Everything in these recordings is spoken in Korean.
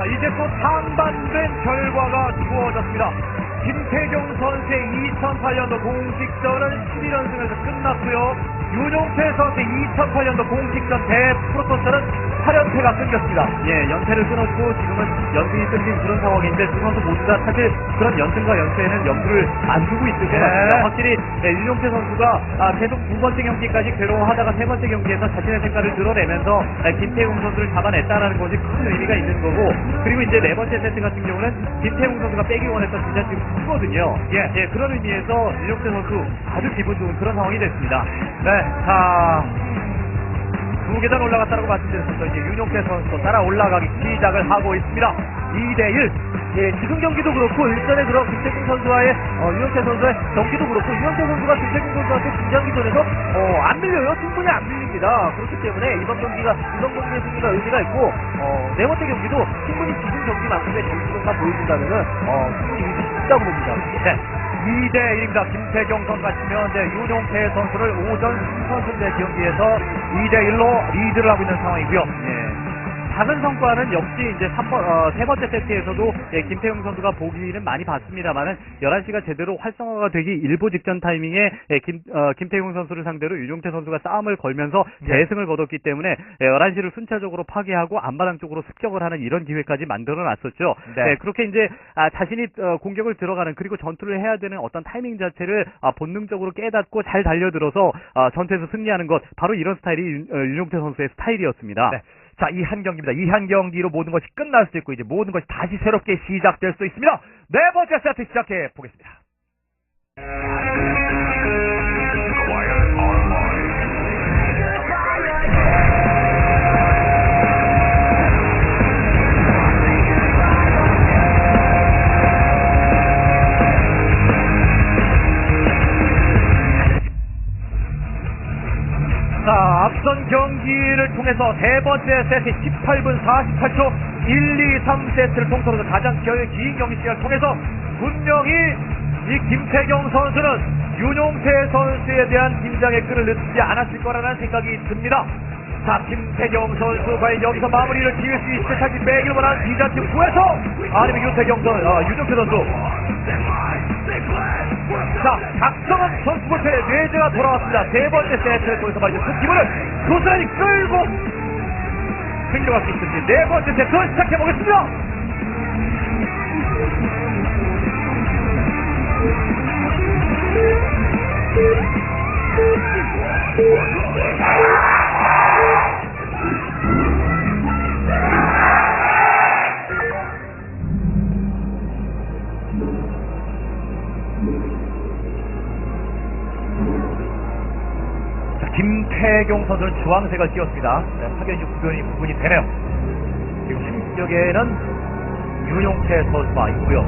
자, 이제 또 상반된 결과가 주어졌습니다. 김태경 선수의 2008년도 공식전은 11연승에서 끝났고요. 윤용태 선수의 2008년도 공식전 대프로토스는 8연패가 끊겼습니다. 예, 연패를 끊었고 지금은 연승이 끊긴 그런 상황인데 두 선수 모두 다 사실 그런 연승과 연패에는 염두를 안 두고 있을 것 네. 같습니다. 확실히 예, 윤용태 선수가 아, 계속 두 번째 경기까지 괴로워하다가 세 번째 경기에서 자신의 색깔을 드러내면서 아, 김태웅 선수를 잡아냈다라는 것이 큰 의미가 있는 거고 그리고 이제 네 번째 세트 같은 경우는 김태웅 선수가 빼기 원했던 진짜 지금 크거든요. 예, 그런 의미에서 윤용태 선수 아주 기분 좋은 그런 상황이 됐습니다. 네, 자, 두 계단 올라갔다고 말씀드렸었죠. 이제 윤용태 선수 따라 올라가기 시작을 하고 있습니다. 2대1. 예, 지금 경기도 그렇고 일전에 그런 김태균 선수와의 어, 유영태 선수의 경기도 그렇고 유영태 선수가 김태균 선수한테 긴장 기전에서 어, 안 밀려요. 충분히 안 밀립니다. 그렇기 때문에 이번 경기가 이번 경기의 승리가 의미가 있고 어, 네 번째 경기도 충분히 지금 경기만큼의 점수가 보여준다면은 어, 충분히 의미 있다고 봅니다. 네. 2대 1입니다. 김태경 선수가 치면 이제 윤용태 선수를 오전 선수대 경기에서 2대 1로 리드를 하고 있는 상황이고요. 예. 작은 성과는 역시 이제 3번, 어, 세 번째 세트에서도 예, 김태용 선수가 보기는 많이 봤습니다만은 11시가 제대로 활성화가 되기 일보 직전 타이밍에 예, 김, 어, 김태용 선수를 상대로 윤용태 선수가 싸움을 걸면서 대승을 거뒀기 때문에 예, 11시를 순차적으로 파괴하고 안바당 쪽으로 습격을 하는 이런 기회까지 만들어 놨었죠. 네. 예, 그렇게 이제 아, 자신이 어, 공격을 들어가는 그리고 전투를 해야 되는 어떤 타이밍 자체를 아, 본능적으로 깨닫고 잘 달려들어서 아, 전투에서 승리하는 것 바로 이런 스타일이 윤, 어, 윤용태 선수의 스타일이었습니다. 네. 자, 이 한 경기입니다. 이 한 경기로 모든 것이 끝날 수 있고, 이제 모든 것이 다시 새롭게 시작될 수 있습니다. 네 번째 세트 시작해 보겠습니다. 자, 앞선 경기를 통해서 세 번째 세트 18분 48초 1, 2, 3세트를 통틀어서 가장 겨- 긴 경기 시간을 통해서 분명히 이 김태경 선수는 윤용태 선수에 대한 긴장의 끈을 늦지 않았을 거라는 생각이 듭니다. 자, 김태경 선수 과연 여기서 마무리를 지을 수 있을지 매길 원하는 비자팀 구에서 아니면 윤태경 선, 어, 윤용태 선수 자, 박성원 선수부터의 뇌제가 돌아왔습니다. 세 번째 세트를 통해서 말이죠. 그 기분을 고스란히 끌고 승리할 수 있을지 네 번째 세트 시작해보겠습니다. 김태경 선수는 주황색을 띄웠습니다. 네, 확연히 구분이, 구분이 되네요. 그리고 한쪽에는 윤용태 선수가 있고요.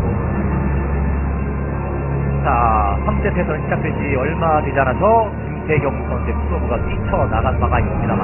자, 3세트에서는 시작된 지 얼마 되지 않아서 김태경 선수의 프로브가 뛰쳐나간 바가 있습니다만.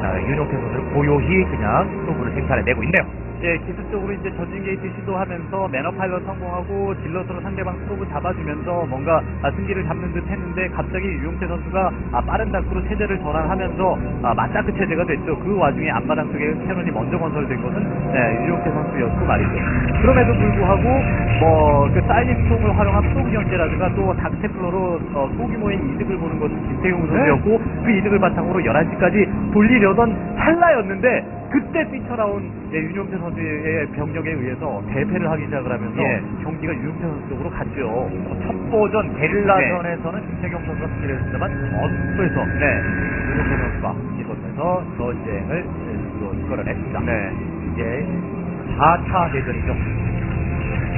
자, 윤용태 선수는 고요히 그냥 프로브를 생산해내고 있네요. 예, 기술적으로 이제 전진 게이트 시도하면서 매너 파일럿 성공하고 딜러스로 상대방 프로브 잡아주면서 뭔가 아, 승기를 잡는 듯 했는데 갑자기 유용태 선수가 아, 빠른 다크로 체제를 전환하면서 아, 맞다크 체제가 됐죠. 그 와중에 앞마당 쪽에 캐논이 먼저 건설된 것은 네, 유용태 선수였고 말이죠. 그럼에도 불구하고 뭐그 사이닉통을 활용한 프로브 견제라든가 또 닥테플러로 어, 소규모의 이득을 보는 것은 김태용 선수였고 그 이득을 바탕으로 11시까지 돌리려던 찰나였는데 그때 뛰쳐나온 예, 윤용태 선수의 병력에 의해서 대패를 하기 시작을 하면서 예. 경기가 윤용태 선수 쪽으로 갔죠. 어, 첫 보전 게릴라전에서는 김태경 선수가 승리를 했습니다만 어수에서 네. 윤용태 선수가 이곳에서 전쟁을 또 이끌어냈습니다. 네. 이제 4차 대전이죠.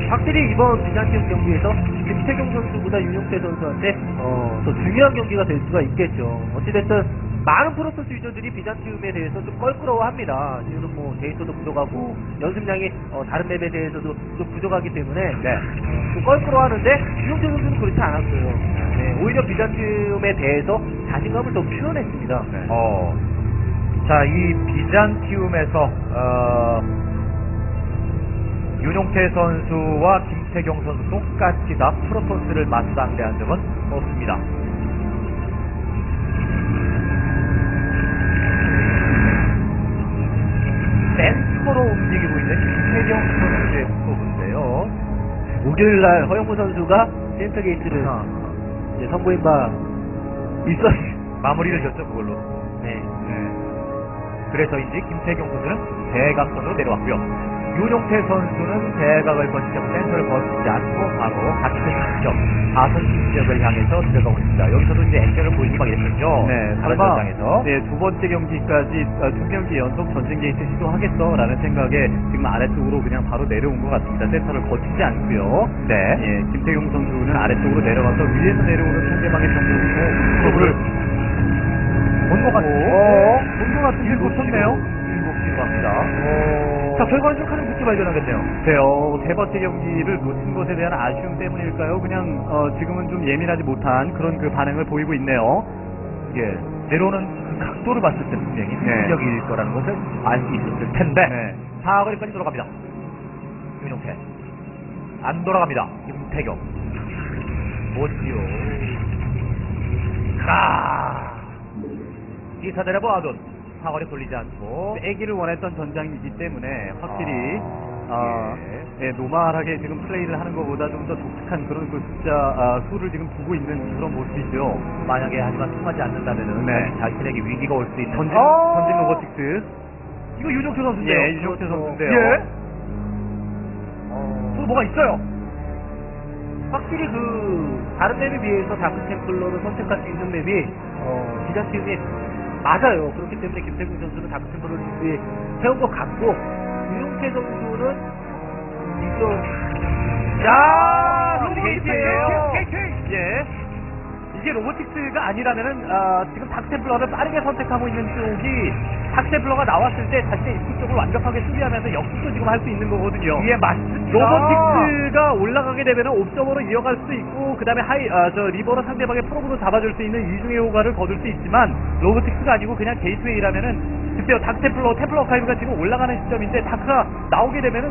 확실히 이번 비잔티움 경기에서 김태경 선수보다 윤용태 선수한테 어, 더 중요한 경기가 될 수가 있겠죠. 어찌됐든 많은 프로토스 유저들이 비잔티움에 대해서 좀 껄끄러워합니다. 지금 뭐 데이터도 부족하고 연습량이 어, 다른 맵에 대해서도 좀 부족하기 때문에 네. 좀 껄끄러워하는데 윤용태 선수는 그렇지 않았어요. 네, 오히려 비잔티움에 대해서 자신감을 더 표현했습니다. 어. 자, 이 비잔티움에서 어, 윤용태 선수와 김태경 선수 똑같이 다 프로토스를 맞상대한 적은 없습니다. 일요일 날 허영무 선수가 센터 게이트를 어. 이제 선보인 바 있었. 마무리를 졌죠 그걸로. 네. 그래서인지 김태경 선수는 대각선으로 내려왔고요. 윤용태 선수는 대각을 거치며 센터를 거치지 않고 바로 같은 지점, 다섯 시 지역을 향해서 들어가고 있습니다. 여기서도 이제 액션을 보이는 막 이랬거든요. 네, 설마 전장에서. 네, 두 번째 경기까지 아, 두 경기 연속 전진 게이트 시도하겠어라는 생각에 지금 아래쪽으로 그냥 바로 내려온 것 같습니다. 센터를 거치지 않고요. 네. 예, 김태경 선수는 아래쪽으로 내려가서 위에서 내려오는 상대방의 정보를 프로브를 본것 같고. 어, 본것 같은 일 놓쳤네요. 일곱 시로 갑니다. 자, 결과는 좀큰 부지 발견하겠네요. 글쎄요, 세 번째 경기를 놓친 것에 대한 아쉬움 때문일까요? 그냥 어, 지금은 좀 예민하지 못한 그런 그 반응을 보이고 있네요. 예. 내려오는 그 각도를 봤을 때 분명히 네. 공격일 거라는 것을 알 수 있었을 텐데. 네. 사거리까지 돌아갑니다. 윤용태. 안 돌아갑니다. 김태경. 못지요. 가. 기사들의 보아둔. 사거리 돌리지 않고. 애기를 원했던 전장이기 때문에 확실히 아, 아, 예. 예, 노멀하게 지금 플레이를 하는 것보다 좀 더 독특한 그런 그 숫자 아, 수를 지금 두고 있는 그런 모습이죠. 만약에 하지만 통하지 않는다면은 네. 자신에게 위기가 올 수 있는 전진 어! 전진 로보틱스. 이거 윤용태 선수인데요. 예, 윤용태 선수인데요. 예. 어, 또 뭐가 있어요? 확실히 그 다른 맵에 비해서 다크 템플러를 선택할 수 있는 맵이 어, 디자티움이 맞아요. 그렇기 때문에 김태균 선수는 템플러를 준비해 세운 것 같고 윤용태 선수는 지금 야, 로봇 게이트예요. 예. 이게 로보틱스가 아니라면은 아, 지금 닥템플러를 빠르게 선택하고 있는 쪽이 닥템플러가 나왔을 때 자신의 입구 쪽을 완벽하게 수비하면서 역습도 지금 할 수 있는 거거든요. 예, 맞습니다. 로보틱스가 올라가게 되면은 옵점으로 이어갈 수도 있고 그다음에 하이 아, 저 리버로 상대방의 프로브로 잡아줄 수 있는 이중의 효과를 거둘 수 있지만 로보틱스가 아니고 그냥 게이트웨이라면은 글쎄요 닥템플러 테플러 카이브가 지금 올라가는 시점인데 다크가 나오게 되면은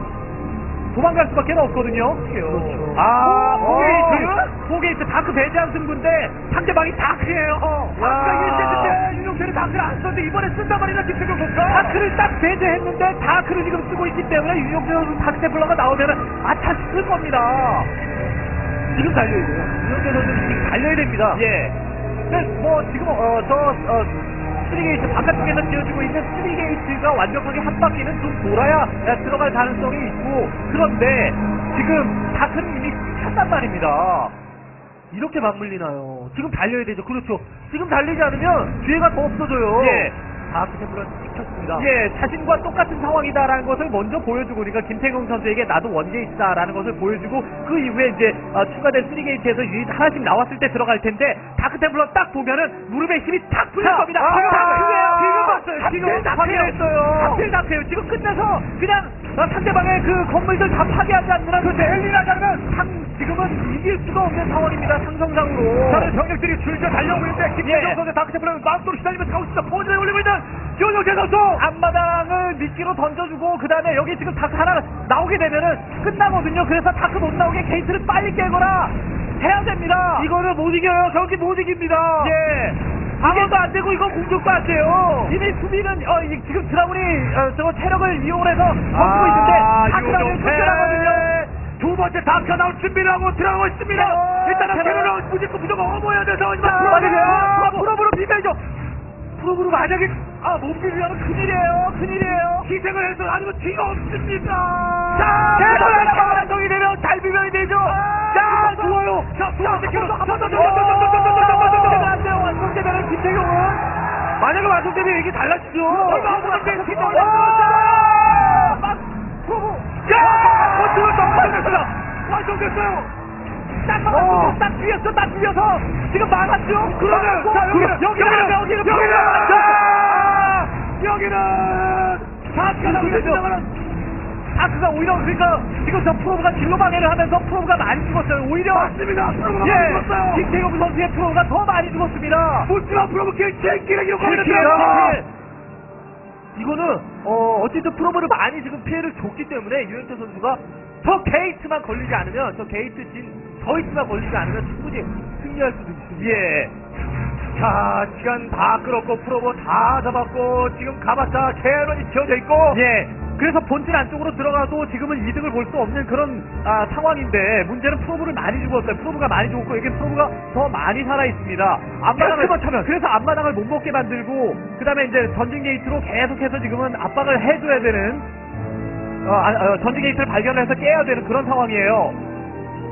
도망갈 수밖에 없거든요. 그렇죠. 아, 어. 포게이트, 포게이트 다크 배제한 승부인데 상대방이 다크예요. 다크가 1세트 때 윤용태는 다크를 안 썼는데 이번에 쓴단 말이냐 김태경 선수. 다크를 딱 배제했는데 다크를 지금 쓰고 있기 때문에 윤용태 선수 다크 테플러가 나오면은 아차 싶을 겁니다. 지금 달려야 돼요. 윤용태 선수는 지금 달려야 됩니다. 예. 근데 뭐 지금 어 저 어, 스리게이트 바깥쪽에서 지어지고 있는 스리게이트가 완벽하게 한 바퀴는 좀 돌아야 야, 들어갈 가능성이 있고 그런데 지금 다크는 이미 찼단 말입니다. 이렇게 맞물리나요? 지금 달려야 되죠. 그렇죠. 지금 달리지 않으면 기회가 더 없어져요. 예. 다크 템플러는 찍혔습니다. 예, 자신과 똑같은 상황이다라는 것을 먼저 보여주고, 그러니까 김태경 선수에게 나도 원게이트다라는 것을 보여주고, 그 이후에 이제 어, 추가된 3게이트에서 유닛 하나씩 나왔을 때 들어갈 텐데, 다크 템플러 딱 보면은 무릎에 힘이 탁 풀릴 자, 겁니다. 아, 다크 예요. 지금 다크예요. 확인했어요. 하필 다크예요. 지금 끝내서 그냥 어, 상대방의 그 건물들 다 파괴하지 한, 그 델리라자면 상, 지금은 이길 수가 없는 상황입니다. 상성상으로. 저는 병력들이 줄져 달려오고 있는데 김태경 예. 선수 다크테플러는 마음대로 시달리면서 가고 있습니다. 포즈를 올리고 있는 윤용태 선수. 앞마당을 미끼로 던져주고 그 다음에 여기 지금 다크 하나 나오게 되면은 끝나거든요. 그래서 다크 못 나오게 게이트를 빨리 깨거나 해야 됩니다. 이거는 못 이겨요. 경기 못 이깁니다. 예. 방어도 안 되고 이건 공격도 안 돼요. 이미 수비는 어, 이- 지금 드라군이 어, 저거 체력을 이용해서 아, 있는데 다크라는 쫓겨나거든요. 두 번째 다크가 나올 준비를 하고 들어가고 있습니다. 네. 일단은. 캐논은 무조건 무조건 어머야 돼서 자, 빨리 맞아요. 프로브로 비벼야죠. 프로브로 만약에 아, 못 비비면 큰일이에요. 큰일이에요. 희생을 해서 아니면 뒤가 없습니다. 자, 캐논의 캐논. 완성이 되면 잘 비벼야 되죠. 자, 좋아요. 자, 두 번째. 안 돼요. 완성되면 김태경은 만약에 완성되면 얘기 달라지죠. 얼마 안팀 아! 막 프로브. 야! 또 완성됐습니다. 완성됐어요. 딱 막았어. 딱 뒤여서 지금 막았죠. 그러면 자 여기는 여기는 여기는 여기는 여기는 나오게 되면 다크가 오히려 그러니까 지금 저 프로브가 진로 방해를 하면서 프로브가 많이 죽었어요. 오히려 맞습니다. 프로브가 많이 예, 죽었어요. 김태경 선수의 프로브가 더 많이 죽었습니다. 무지마 프로브 있습니다. 킬킬. 이거는 어, 어쨌든 프로브를 많이 지금 피해를 줬기 때문에 유현태 선수가 저 게이트만 걸리지 않으면 저 게이트 진 저이트만 걸리지 않으면 충분히 승리할 수도 있습니다. 예. 자, 시간 다 끌었고, 프로보 다 잡았고, 지금 가봤자 캐런이 지어져 있고, 예. 그래서 본진 안쪽으로 들어가도 지금은 이득을 볼 수 없는 그런 아, 상황인데 문제는 프로브를 많이 죽었어요. 프로브가 많이 죽었고 여기 프로브가 더 많이 살아 있습니다. 앞마당을 그렇다면. 그래서 앞마당을 못 먹게 만들고 그다음에 이제 전진 게이트로 계속해서 지금은 압박을 해줘야 되는 어, 아, 어, 전진 게이트를 발견해서 깨야 되는 그런 상황이에요.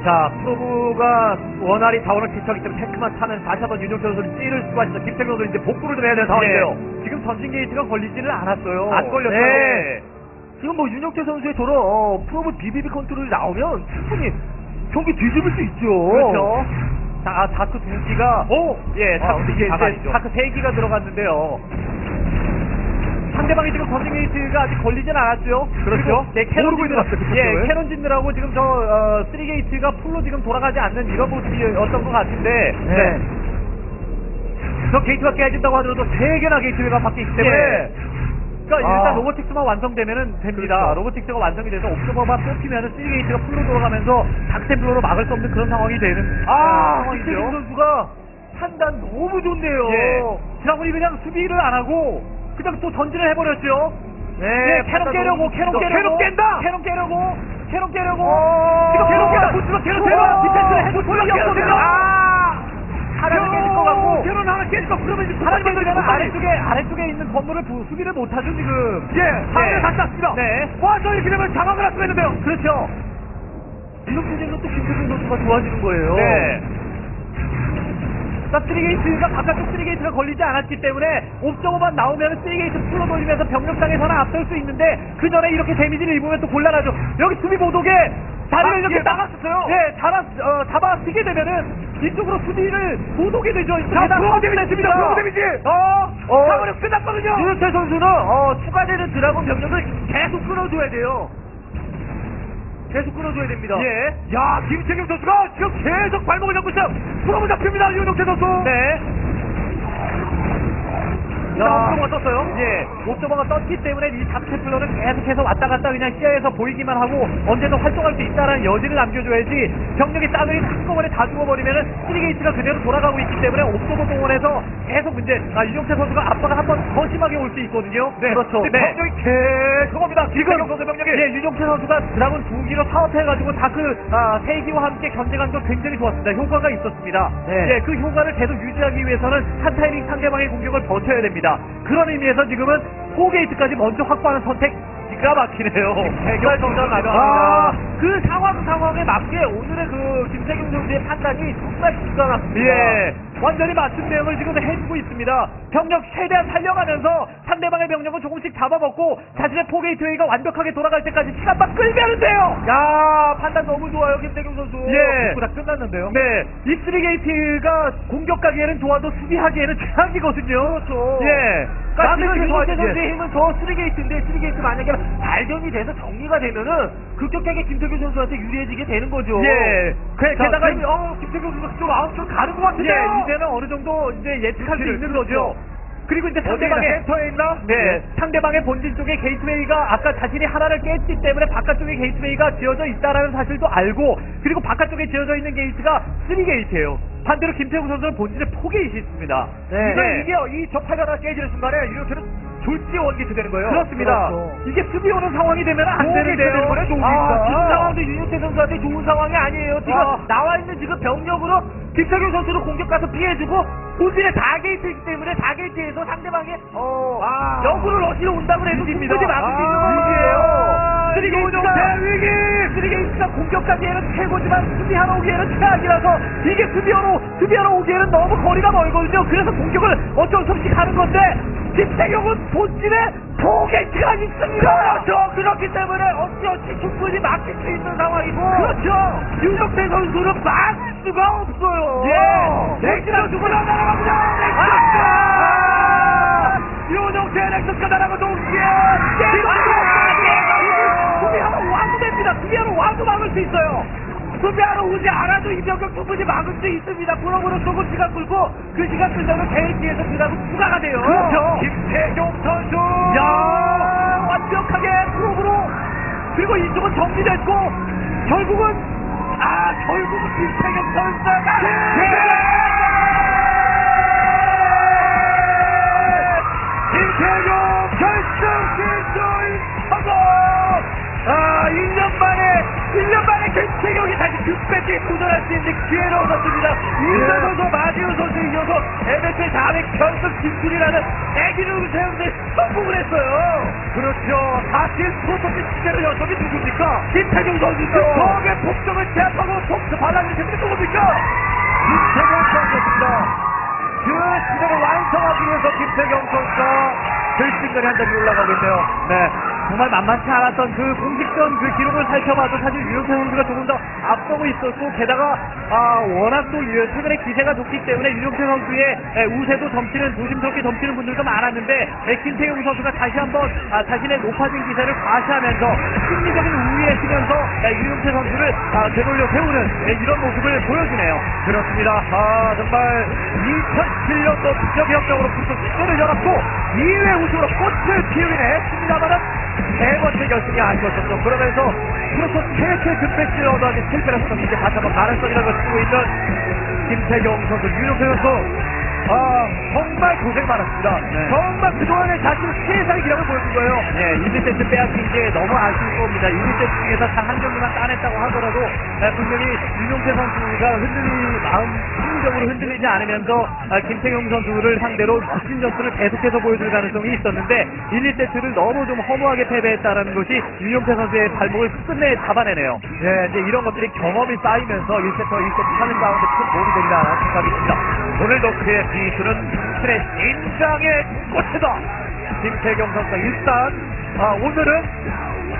자, 프로브가 원활히 자원을 뒤척기 때문에 탱크만 타면 다시 한번 윤종태 선수를 찌를 수가 있어. 김태경 선수 이제 복구를 좀 해야 되는 상황인데요. 네. 지금 전진 게이트가 걸리지는 않았어요. 안 걸렸어요. 네. 지금 뭐 윤영태 선수의 저런 어, 프로브 BBB 컨트롤이 나오면 충분히 경기 뒤집을 수 있죠. 그렇죠. 자, 아, 다크 두 기가 오! 예, 아, 다크, 이게 이제 아니죠. 다크 세 기가 들어갔는데요. 상대방이 지금 전진 게이트가 아직 걸리진 않았죠. 그렇죠. 예, 캐논 모르고 있는 것 같아요, 그 예. 캐논 짓느라고 지금 저 어, 3게이트가 풀로 지금 돌아가지 않는 이런 모습이었던 것 같은데. 네. 저 게이트가 깨진다고 하더라도 세 개나 게이트가 밖에 있기 때문에 예. 그러니까 아. 일단 로보틱스만 완성되면은 됩니다. 그렇죠. 로보틱스가 완성이 돼서 옵저버만 뽑히면은 3게이트가 풀로 돌아가면서 닥템플로로 막을 수 없는 그런 상황이 되는 아. 김태경 선수가 판단 너무 좋네요. 예. 지난번에 그냥 수비를 안 하고 그냥 또 전진을 해버렸죠. 네, 네, 캐논 깨려고, 캐논. 깨려고. 캐논 깬다! 캐논 깨려고, 캐논 깨려고. 어. 지금 캐논 깨다. 어. 붙으면 캐논 어. 깨다. 디펜스를 해도 캐논 없거든요. 아! 하나는 캐논 하나 거 그러면 이제 깨지면 걸리면 아래쪽에, 아래쪽에 있는 건물을 부- 수비를 못하죠, 지금. 예, 하늘 다 땄습니다. 네. 와, 저 이렇게 되면 장악을 할 수가 있는데요. 그렇죠. 이렇게 되면 또 김태경 선수가 좋아지는 거예요. 네. 자, 스리게이트가 바깥쪽 스리게이트가 걸리지 않았기 때문에 옵저버만 나오면 스리게이트 풀로 돌리면서 병력상에서는 앞설 수 있는데 그 전에 이렇게 데미지를 입으면 또 곤란하죠. 여기 수비 보도게 다리를 아, 이렇게 예, 나갔었어요. 네, 잡아 어, 잡아 쓰게 되면은 이쪽으로 수비를 못 오게 되죠. 자, 게다가 프로브 데미지입니다. 프로브 데미지. 어, 어. 사거리 끝났거든요. 윤영태 선수는 어, 추가되는 드라곤 병력을 계속 끌어줘야 돼요. 계속 끌어줘야 됩니다. 예. 야, 김태경 선수가 지금 계속 발목을 잡고 있어요. 프로브 잡힙니다, 윤용태 선수. 네. 자, 옵저버가 떴어요. 예, 옵저버가 떴기 때문에 이 잡템플러는 계속해서 왔다 갔다 그냥 시야에서 보이기만 하고 언제든 활동할 수 있다는 여지를 남겨줘야지 병력의 싸늘이 한꺼번에 다 죽어버리면은 스리게이트가 그대로 돌아가고 있기 때문에 옵저버 동원해서 계속 문제, 아, 유종태 선수가 압박을 한 번 더 심하게 올 수 있거든요. 네, 그렇죠. 네. 병력이 계속 옵니다. 선수 병력이. 예, 유종태 선수가 드라곤 두 기로 사업해가지고 다크 아, 세 기와 함께 견제한 건 굉장히 좋았습니다. 효과가 있었습니다. 네. 예, 그 효과를 계속 유지하기 위해서는 한 타이밍 상대방의 공격을 버텨야 됩니 다. 그런 의미에서 지금은 4게이트까지 먼저 확보하는 선택 기가 막히네요. 대결 선수가 아, 나갑니다. 그 상황 상황에 맞게 오늘의 그 김태경 선수의 판단이 정말 기가 막힙니다. 예, 완전히 맞춤 대응을 지금 해주고 있습니다. 병력 최대한 살려가면서 상대방의 병력은 조금씩 잡아먹고 자신의 포게이트웨이가 완벽하게 돌아갈 때까지 시간만 끌면 돼요. 야 판단 너무 좋아요 김태경 선수. 예. 다 끝났는데요. 네, 이 쓰리게이트가 공격하기에는 좋아도 수비하기에는 최악이거든요. 그렇죠. 예. 그러니까 남의 지금 윤영태 좋아지지. 선수의 힘은 저 3게이트인데 3게이트 만약에 발견이 돼서 정리가 되면은 급격하게 김태균 선수한테 유리해지게 되는 거죠. 예. 그, 자, 게다가 어, 김태균 선수가 그쪽 아웃쪽 가는 것 예, 같은데요. 이제는 어느 정도 이제 예측할 수 그렇죠. 있는 거죠. 그리고 이제 상대방의 센터에 있나? 네, 상대방의 본진 쪽에 게이트웨이가 아까 자신이 하나를 깼기 때문에 바깥쪽에 게이트웨이가 지어져 있다라는 사실도 알고 그리고 바깥쪽에 지어져 있는 게이트가 3게이트예요. 반대로 김태우 선수는 본진에 포게이트 있습니다. 네. 이게, 이게 이 저파가 하나 깨지는 순간에 유효태는 졸지 원게이트 되는 거예요. 그렇습니다. 그렇죠. 이게 수비 오는 상황이 되면 안 되는데요. 되는. 아, 지금 상황도 윤영태 선수한테 좋은 상황이 아니에요. 지금 아. 나와 있는 지금 병력으로 김태균 선수를 공격 가서 피해주고 본진에 다게이트이기 때문에 다게이트에서 상대방의 어, 아. 역으로 러시로 온다고 해도. 충분히 막을 수 있는 아. 위기예요. 쓰리게이트가 위기! 쓰리게이트가 공격까지에는 최고지만 수비하러 오기에는 최악이라서 이게 수비하러 수비하러 오기에는 너무 거리가 멀거든요. 그래서 공격을 어쩔 수 없이 가는 건데 김태경은 본진에 포게이트가 있습니다. 그렇죠. 그렇기 때문에 어찌어찌 충분히 막힐 수 있는 상황이고. 그렇죠. 윤석태 선수는 막을 수가 없어요. 예. 넥스가 누구나 날아갑니다! 아! 유종태 넥스가 날아가 동시에! 수비하러 와도 됩니다. 수비하러 와도 막을 수 있어요. 수비하러 오지 않아도 이 병력 충분히 막을 수 있습니다. 그러므로 조금 시간 끌고 그 시간 끌려면 개인기에서 그다음 추가가 돼요. 그렇죠. 김태경 선수! 야 완벽하게 프로브로 그리고 이쪽은 정리됐고 결국은 아, 결국은 김태경 선수가! 김태경 결승 진출 성공! 아, 1년 만에, 1년 만에 김태경이 다시 득배지에 도전할 수 있는 기회를 얻었습니다. 이윤 선수, 마지우 선수 이어서 MS의 400 결승 진출이라는 애기를 세우는데 성공을 했어요. 그렇죠. 사실 프로토스 시대를 여성이 누굽니까? 김태경 선수죠. 적의 폭정을 제압하고 폭스 발라주는 게 누굽니까? 김태경 선수입니다. 그 시대를 완성하기 위해서 김태경 선수가 결승전에 한 점이 올라가고 있네요. 네. 정말 만만치 않았던 그 공식전 그 기록을 살펴봐도 사실 유영태 선수가 조금 더 앞서고 있었고 게다가 아 워낙 또 유- 최근에 기세가 좋기 때문에 유영태 선수의 에, 우세도 점치는 조심스럽게 점치는 분들도 많았는데 에, 김태용 선수가 다시 한번 아, 자신의 높아진 기세를 과시하면서 심리적인 우위에 쓰면서 에, 유영태 선수를 아, 되돌려 세우는 에, 이런 모습을 보여주네요. 그렇습니다. 아, 정말 2007년도 비적격적으로 부터 시대를 열었고 2회 우승으로 꽃을 피우긴 했습니다만은 세 번째 결승이 아니었었죠. 그러면서 프로토스 최초의 금배지를 얻어가기 실패를 했던 이제 다시 한번 가능성이라는 걸 쓰고 있는 김태경 선수, 유영태 선수 아, 정말 고생 많았습니다. 네. 정말 그동안에 자신의 최상의 기량을 보여준 거예요. 예, 1, 2세트 빼앗긴 게 너무 아쉬울 겁니다. 1, 2세트 중에서 단한 경기만 따냈다고 하더라도 아, 분명히 윤용태 선수가 흔들리, 마음, 심리적으로 흔들리지 않으면서 아, 김태경 선수를 상대로 멋진 점수를 계속해서 보여줄 가능성이 있었는데 1, 2세트를 너무 좀 허무하게 패배했다는 것이 윤용태 선수의 발목을 끝내 잡아내네요. 예, 이제 이런 것들이 경험이 쌓이면서 1세트, 2세트 하는 가운데 큰 도움이 되리라는 생각이 듭니다. 오늘도 그의 비수는 신의 인장의 꽃이다. 김태경 선수가 일단 아, 오늘은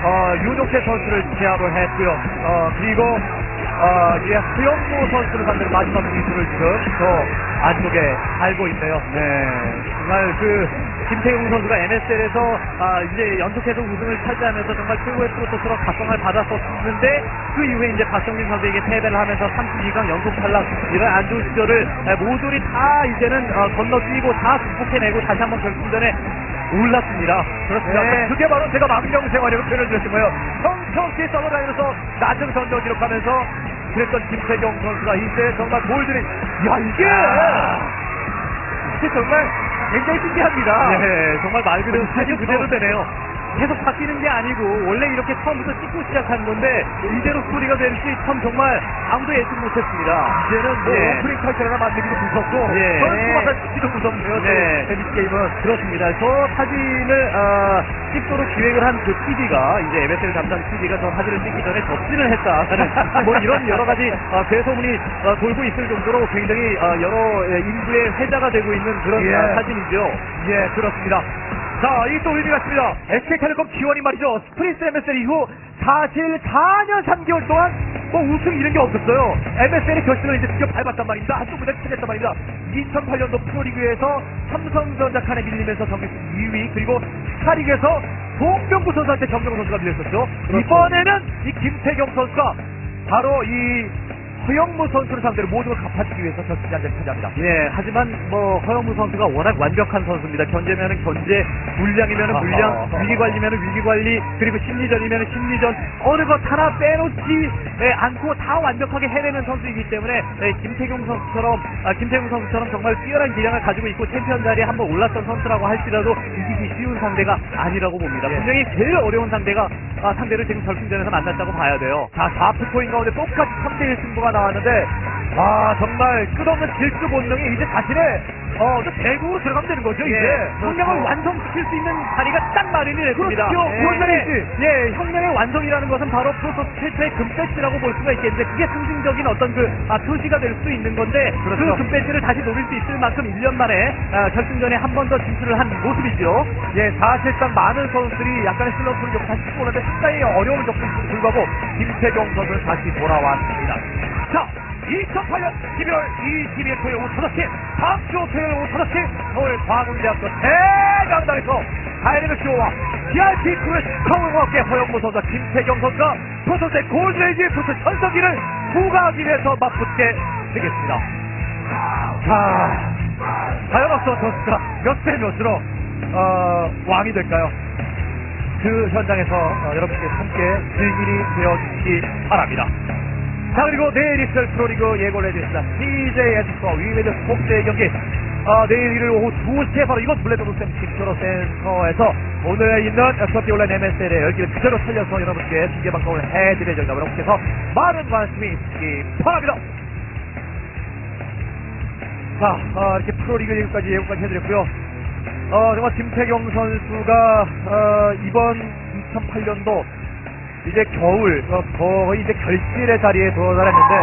어, 윤옥태 선수를 제압을 했고요. 어, 그리고 어, 이제 수영모 선수를 상대로 마지막 비수를 지금 저 안쪽에 알고 있네요. 네, 정말 그 김태용 선수가 MSL에서 아, 이제 연속해서 우승을 차지하면서 정말 최고의 프로토스로 각광을 받았었는데 그 이후에 이제 박성민 선수에게 패배를 하면서 32강 연속 탈락 이런 안 좋은 시절을 아, 모조리 다 이제는 어, 건너뛰고 다 극복해내고 다시 한번 결승전에 올랐습니다. 그렇습니다. 네. 그게 바로 제가 망령 생활이라고 표현을 거예요. 평평히 썰어다니면서 낮은 선정 기록하면서 그랬던 김태경 선수가 이제 정말 골드를 야 이게 이게 정말 굉장히 신기합니다. 네, 정말 말 그대로 어, 사진 그대로 그렇죠. 되네요. 계속 바뀌는 게 아니고 원래 이렇게 처음부터 찍고 시작한 건데 이대로 스토리가 될지 참 정말 아무도 예측 못했습니다. 이제는 뭐 예. 오프닝 탈출하나 만들기도 무섭고 예. 선수마다 찍기도 무섭네요. 네. 테니스 게임은 그렇습니다. 저 사진을 아, 찍도록 기획을 한 그 PD가 이제 MSL 담당 PD가 저 사진을 찍기 전에 접진을 했다는 뭐 이런 여러 가지 아, 괴소문이 아, 돌고 있을 정도로 굉장히 아, 여러 예, 인구의 회자가 되고 있는 그런 예. 아, 사진이죠. 예, 그렇습니다. 자, 이또 의미가 있습니다. SK텔레콤 기원이 말이죠. 스프린트 MSL 이후 사실 4년 3개월 동안 뭐 우승 이런 게 없었어요. MSL의 결승을 이제 직접 밟았단 말입니다. 한쪽 무대 치냈단 말입니다. 2008년도 프로리그에서 삼성전자 칸에 밀리면서 정규 2위 그리고 스타리그에서 송병구 선수한테 정경호 선수가 밀렸었죠. 그렇죠. 이번에는 이 김태경 선수가 바로 이 허영무 선수를 상대로 모든 걸 갚아주기 위해서 결승 자리를 차지합니다. 예, 하지만 뭐 허영무 선수가 워낙 완벽한 선수입니다. 견제면은 견제, 물량이면은 아하. 물량, 위기 관리면은 위기 관리, 그리고 심리전이면은 심리전 어느 것 하나 빼놓지 예, 않고 다 완벽하게 해내는 선수이기 때문에 예, 김태경 선수처럼 아, 김태경 선수처럼 정말 뛰어난 기량을 가지고 있고 챔피언 자리에 한번 올랐던 선수라고 할지라도 이기기 쉬운 상대가 아니라고 봅니다. 예. 분명히 제일 어려운 상대가 아, 상대를 지금 결승전에서 만났다고 봐야 돼요. 자, 4푸포인 가운데 똑같이 3대1 승부가 나왔는데, 아, 정말 끝없는 질주 본능이 이제 자신의, 어, 그 대국으로 들어가면 되는 거죠, 이제. 혁명을 그렇죠. 완성시킬 수 있는 자리가 딱 마련이 됐습니다. 그렇죠. 예. 그렇죠. 예, 혁명의 완성이라는 것은 바로 프로토스 최초의 금배지라고 볼 수가 있겠는데 그게 상징적인 어떤 그 아, 표시가 될 수 있는 건데 그 그렇죠. 금배지를 다시 노릴 수 있을 만큼 1년 만에 아, 결승전에 한 번 더 진출을 한 모습이죠. 예, 사실상 많은 선수들이 약간의 슬럼프를 겪고 다시 오는데 상당히 어려움을 겪음에도 불구하고 김태경 선수는 다시 돌아왔습니다. 자, 2008년 11월 22일 토요일 오후 5시, 다음 주 토요일 오후 5시, 서울 광운대학교 대강당에서 다이내믹 쇼와 VIP 스타워와 함께 허영무 선수와 김태경 선수가 프로토스의 골드레이지 프로토스 전성기를 부과하기 위해서 맞붙게 되겠습니다. 자, 어떤 선수가 몇 대 몇으로 어, 왕이 될까요? 그 현장에서 어, 여러분께 함께 증인이 되어주시기 바랍니다. 자 그리고 내일 있을 프로리그 예고를 해드립니다. CJ 에스퍼 위메드 스포츠의 경기 아, 내일 일요일 오후 2시에 바로 블레드북 쌤 김철호 센터에서 오늘 있는 스포티 온라인 MSL의 열기를 그대로 살려서 여러분께 중계방송을 해드릴 예정입니다. 여러분께서 많은 관심이 있기 바랍니다. 자, 아, 이렇게 프로리그 얘기까지 예고까지 해드렸고요. 어, 정말 김태경 선수가 어, 이번 2008년도 이제 겨울 어, 거의 이제 결실의 자리에 도달했는데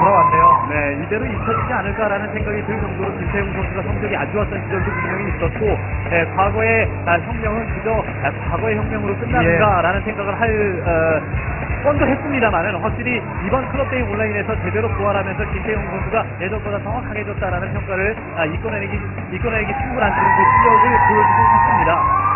돌아왔네요. 네, 이대로 잊혀지지 않을까라는 생각이 들 정도로 김태용 선수가 성적이 안 좋았던 시절도 분명히 있었고, 네, 과거의 아, 혁명은 그저 아, 과거의 혁명으로 끝나는가라는 생각을 할 어, 뻔도 했습니다만은 확실히 이번 클럽데이 온라인에서 제대로 부활하면서 김태용 선수가 예전보다 정확하게 졌다라는 평가를 아, 이끌어내기 이끌어내기 충분한 그런 그 실력을 보여주고 있습니다.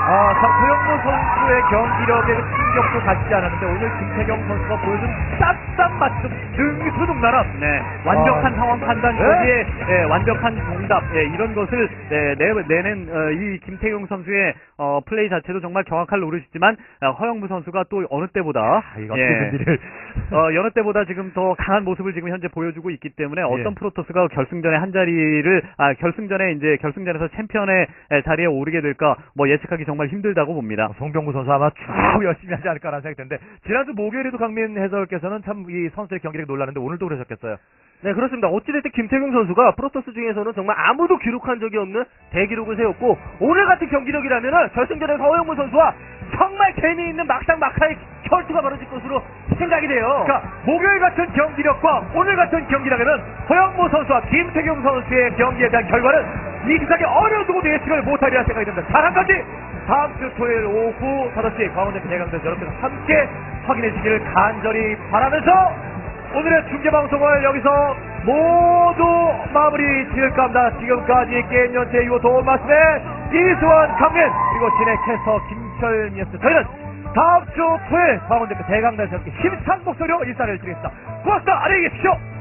아, 참, 소영무 선수의 경기력에 충격도 갖지 않았는데 오늘 김태경 선수가 보여준 싹싹 맞춤 등수등나라 네, 완벽한 아. 상황 판단 네. 거기에 예, 완벽한 정답 예, 이런 것을 예, 내, 내는 어, 이 김태용 선수의 어, 플레이 자체도 정말 경악할 노릇이지만 어, 허영무 선수가 또 어느 때보다 아, 이거 예, 어, 여느 때보다 지금 더 강한 모습을 지금 현재 보여주고 있기 때문에 어떤 예. 프로토스가 결승전에 한 자리를 아 결승전에 이제 결승전에서 챔피언의 에, 자리에 오르게 될까 뭐 예측하기 정말 힘들다고 봅니다. 송병구 선수 아마 쭉 열심히 하지 않을까라는 생각이 드는데 지난주 목요일에도 강민 해설께서는 참 이 선수의 경기력이 놀랐는데 오늘도 그러셨겠어요. 네, 그렇습니다. 어찌됐든 김태경 선수가 프로토스 중에서는 정말 아무도 기록한 적이 없는 대기록을 세웠고, 오늘 같은 경기력이라면은 결승전에서 허영무 선수와 정말 재미 있는 막상 막하의 혈투가 벌어질 것으로 생각이 돼요. 그러니까 목요일 같은 경기력과 오늘 같은 경기력에는 허영무 선수와 김태경 선수의 경기에 대한 결과는 이 세상에 어느 누구도 예측을 못하리라 생각이 듭니다. 가지 다음 주 토요일 오후 5시 강원대 대강대에서 여러분들 함께 확인해 주시기를 간절히 바라면서 오늘의 중계방송을 여기서 모두 마무리 지을까 합니다. 지금까지 게임 연체 이후 도움 말씀에 이수원 강민 그리고 진행 캐스터 김철미였습니다. 저희는 다음 주 토요일 강원대 대강대에서 함께 힘찬 목소리로 인사를 드리겠습니다. 고맙습니다. 안녕히 계십시오.